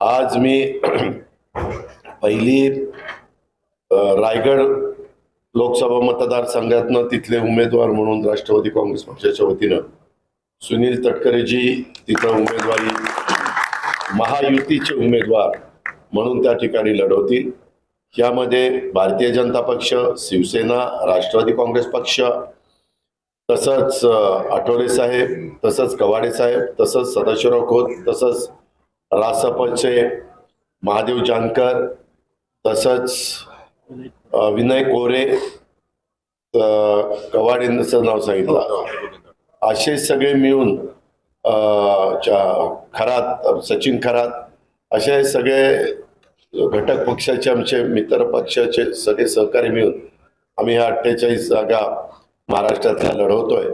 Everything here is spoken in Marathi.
आज मी पहिली रायगड लोकसभा मतदारसंघातनं तिथले उमेदवार म्हणून राष्ट्रवादी काँग्रेस पक्षाच्या वतीनं सुनील तटकरेजी तिथं उमेदवारी महायुतीचे उमेदवार म्हणून त्या ठिकाणी लढवतील. यामध्ये भारतीय जनता पक्ष शिवसेना राष्ट्रवादी काँग्रेस पक्ष तसंच आठवले साहेब तसंच कवाडे साहेब तसंच सदाशिवराव खोत तसंच रासपचे महादेव जानकर तसंच विनय कोरे कवाडेंचं नाव सांगितलं. असे सगळे मिळून खरात सचिन खरात असे सगळे घटक पक्षाचे आमचे मित्र पक्षाचे सगळे सहकारी मिळून आम्ही ह्या अठ्ठेचाळीस जागा महाराष्ट्रातल्या लढवतोय.